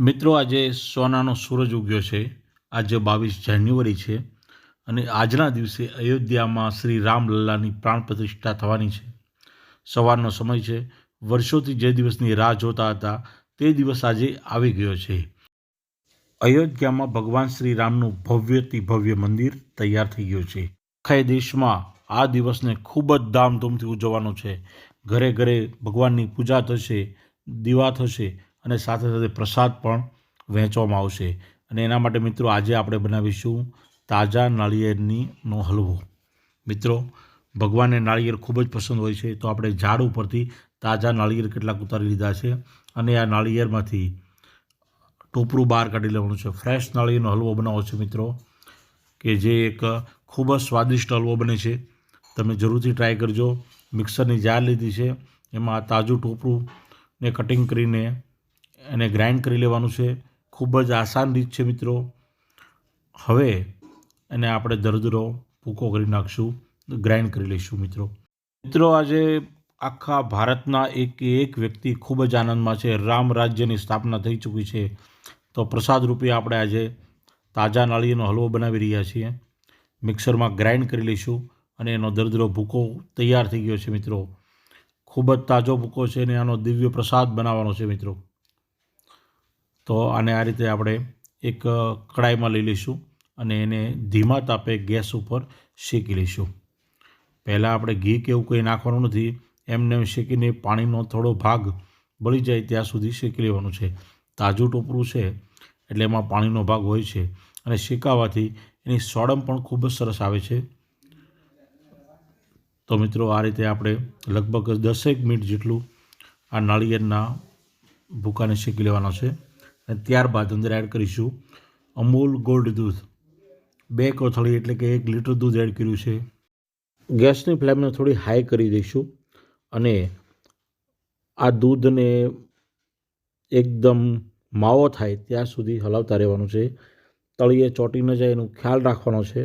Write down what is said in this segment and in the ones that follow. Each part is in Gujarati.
મિત્રો, આજે સોનાનો સૂરજ ઉગ્યો છે. આજે બાવીસ જાન્યુઆરી છે અને આજના દિવસે અયોધ્યામાં શ્રી રામલલ્લાની પ્રાણ પ્રતિષ્ઠા થવાની છે. સવારનો સમય છે. વર્ષોથી જે દિવસની રાહ જોતા હતા, તે દિવસ આજે આવી ગયો છે. અયોધ્યામાં ભગવાન શ્રી રામનું ભવ્યથી ભવ્ય મંદિર તૈયાર થઈ ગયું છે. આખા દેશમાં આ દિવસને ખૂબ જ ધામધૂમથી ઉજવવાનો છે. ઘરે ઘરે ભગવાનની પૂજા થશે, દીવા થશે અને સાથે સાથે પ્રસાદ પણ વહેંચવામાં આવશે. અને એના માટે મિત્રો આજે આપણે બનાવીશું તાજા નાળિયેરનીનો હલવો. મિત્રો, ભગવાનને નાળિયેર ખૂબ જ પસંદ હોય છે, તો આપણે ઝાડ ઉપરથી તાજા નાળિયેર કેટલાક ઉતારી લીધા છે અને આ નાળિયેરમાંથી ટોપરું બહાર કાઢી લેવાનું છે. ફ્રેશ નાળિયેરનો હલવો બનાવો છે મિત્રો, કે જે એક ખૂબ જ સ્વાદિષ્ટ હલવો બને છે. તમે જરૂરથી ટ્રાય કરજો. મિક્સરની જાર લીધી છે. એમાં તાજું ટોપરું ને કટિંગ કરીને એને ગ્રાઇન્ડ કરી લેવાનું છે. ખૂબ જ આસાન રીત છે મિત્રો. હવે એને આપણે દરદરો ભૂકો કરી નાખશું. ગ્રાઇન્ડ કરી લઈશું મિત્રો. મિત્રો, આજે આખા ભારતના એક એક વ્યક્તિ ખૂબ જ આનંદમાં છે. રામ રાજ્યની સ્થાપના થઈ ચૂકી છે. તો પ્રસાદ રૂપે આપણે આજે તાજા નાળીનો હલવો બનાવી રહ્યા છીએ. મિક્સરમાં ગ્રાઇન્ડ કરી લઈશું અને એનો દરદરો ભૂકો તૈયાર થઈ ગયો છે મિત્રો. ખૂબ જ તાજો ભૂકો છે અને આનો દિવ્ય પ્રસાદ બનાવવાનો છે મિત્રો. તો આને આ રીતે આપણે એક કડાઈમાં લઈ લઈશું અને એને ધીમા તાપે ગેસ ઉપર શેકી લઈશું. પહેલાં આપણે ઘી કે એવું કંઈ નાખવાનું નથી. એમને શેકીને પાણીનો થોડો ભાગ બળી જાય ત્યાં સુધી શેકી લેવાનું છે. તાજું ટોપરું છે એટલે એમાં પાણીનો ભાગ હોય છે અને શેકાવાથી એની સોડમ પણ ખૂબ જ સરસ આવે છે. તો મિત્રો આ રીતે આપણે લગભગ દસેક મિનિટ જેટલું આ નાળિયેરના ભૂકાને શેકી લેવાનો છે. અને ત્યારબાદ અંદર એડ કરીશું અમૂલ ગોલ્ડ દૂધ. બે કોથળી એટલે કે એક લીટર દૂધ એડ કર્યું છે. ગેસની ફ્લેમને થોડી હાઈ કરી દઈશું અને આ દૂધને એકદમ માવો થાય ત્યાં સુધી હલાવતા રહેવાનું છે. તળિયે ચોટી ન જાય એનું ખ્યાલ રાખવાનો છે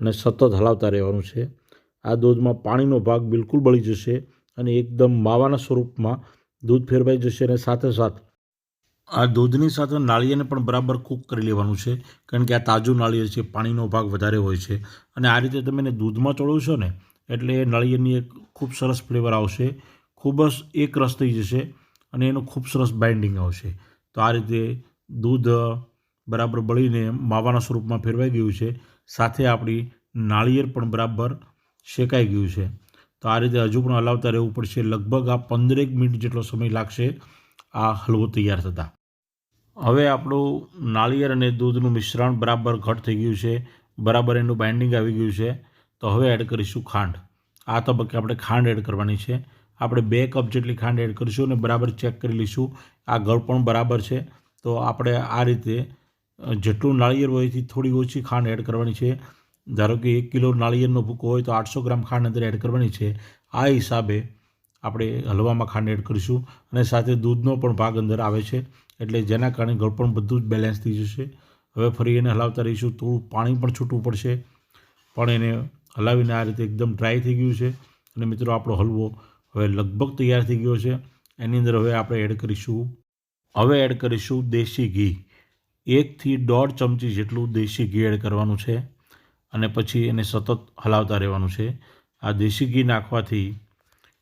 અને સતત હલાવતા રહેવાનું છે. આ દૂધમાં પાણીનો ભાગ બિલકુલ બળી જશે અને એકદમ માવાના સ્વરૂપમાં દૂધ ફેરવાઈ જશે અને સાથે સાથ આ દૂધની સાથે નાળિયેરને પણ બરાબર કૂક કરી લેવાનું છે, કારણ કે આ તાજું નાળિયેર છે, પાણીનો ભાગ વધારે હોય છે. અને આ રીતે તમે એને દૂધમાં ચોળવશો ને, એટલે એ નાળિયેરની એક ખૂબ સરસ ફ્લેવર આવશે, ખૂબ જ એક રસ થઈ જશે અને એનું ખૂબ સરસ બાઇન્ડિંગ આવશે. તો આ રીતે દૂધ બરાબર બળીને માવાના સ્વરૂપમાં ફેરવાઈ ગયું છે, સાથે આપણી નાળિયેર પણ બરાબર શેકાઈ ગયું છે. તો આ રીતે હજુ પણ હલાવતા રહેવું પડશે. લગભગ આ પંદરેક મિનિટ જેટલો સમય લાગશે આ હલવો તૈયાર થતાં. હવે આપણું નાળિયેર અને દૂધનું મિશ્રણ બરાબર ઘટ થઈ ગયું છે, બરાબર એનું બાઇન્ડિંગ આવી ગયું છે, તો હવે એડ કરીશું ખાંડ. આ તબક્કે આપણે ખાંડ એડ કરવાની છે. આપણે બે કપ જેટલી ખાંડ એડ કરીશું અને બરાબર ચેક કરી લઈશું. આ ગળ પણ બરાબર છે. તો આપણે આ રીતે જેટલું નાળિયેર હોય એથી થોડી ઓછી ખાંડ એડ કરવાની છે. ધારો કે એક કિલો નાળિયેરનો ભૂકો હોય તો આઠસો ગ્રામ ખાંડ અંદર એડ કરવાની છે. આ હિસાબે આપણે હલવામાં ખાંડ એડ કરીશું અને સાથે દૂધનો પણ ભાગ અંદર આવે છે એટલે જેના કારણે ગળપણ બધું જ બેલેન્સ થઈ જશે. હવે ફરી એને હલાવતા રહીશું, થોડું પાણી પણ છૂટવું પડશે. પણ એને હલાવીને આ રીતે એકદમ ડ્રાય થઈ ગયું છે અને મિત્રો આપણો હલવો હવે લગભગ તૈયાર થઈ ગયો છે. એની અંદર હવે આપણે એડ કરીશું. હવે એડ કરીશું દેશી ઘી. એકથી દોઢ ચમચી જેટલું દેશી ઘી એડ કરવાનું છે અને પછી એને સતત હલાવતા રહેવાનું છે. આ દેશી ઘી નાખવાથી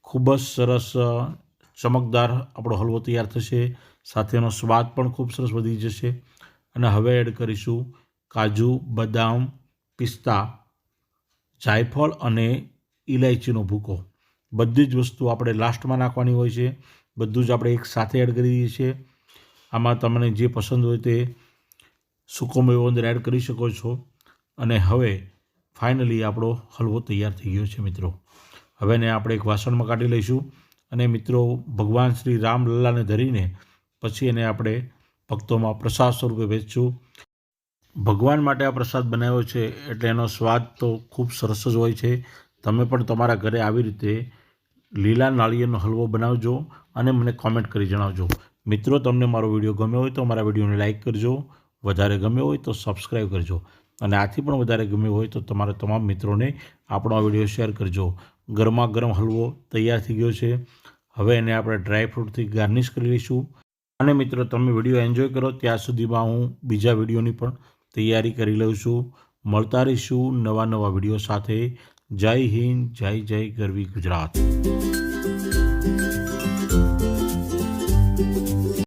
ખૂબ જ સરસ ચમકદાર આપણો હલવો તૈયાર થશે. સાથેનો સ્વાદ પણ ખૂબ સરસ વધી જશે. અને હવે એડ કરીશું કાજુ, બદામ, પિસ્તા, જાયફળ અને ઇલાયચીનો ભૂકો. બધી જ વસ્તુ આપણે લાસ્ટમાં નાખવાની હોય છે. બધું જ આપણે એક સાથે એડ કરી દઈએ છીએ. આમાં તમને જે પસંદ હોય તે સૂકો મેવો અંદર એડ કરી શકો છો. અને હવે ફાઇનલી આપણો હલવો તૈયાર થઈ ગયો છે મિત્રો. હવે એને આપણે એક વાસણમાં કાઢી લઈશું. અને મિત્રો, ભગવાન શ્રી રામલલ્લાને ધરીને પછી એને આપણે ભક્તોમાં પ્રસાદ સ્વરૂપે વેચશું. ભગવાન માટે આ પ્રસાદ બનાવ્યો છે એટલે એનો સ્વાદ તો ખૂબ સરસ જ હોય છે. તમે પણ તમારા ઘરે આવી રીતે લીલા નાળિયેરનો હલવો બનાવજો અને મને કોમેન્ટ કરી જણાવજો. મિત્રો, તમને મારો વીડિયો ગમ્યો હોય તો મારા વિડીયોને લાઇક કરજો. વધારે ગમ્યો હોય તો સબસ્ક્રાઈબ કરજો. અને આથી પણ વધારે ગમ્યો હોય તો તમારા તમામ મિત્રોને આપણો આ વીડિયો શેર કરજો. ગરમા ગરમ હલવો તૈયાર થઈ ગયો છે. હવે એને આપણે ડ્રાયફ્રૂટથી ગાર્નિશ કરી લઈશું. અને મિત્રો, તમે વીડિયો એન્જોય કરો, ત્યાં સુધીમાં હું બીજા વિડીયોની પણ તૈયારી કરી લઉં છું. મળતા રહીશું નવા નવા વીડિયો સાથે. જય હિન્દ, જય જય ગરવી ગુજરાત.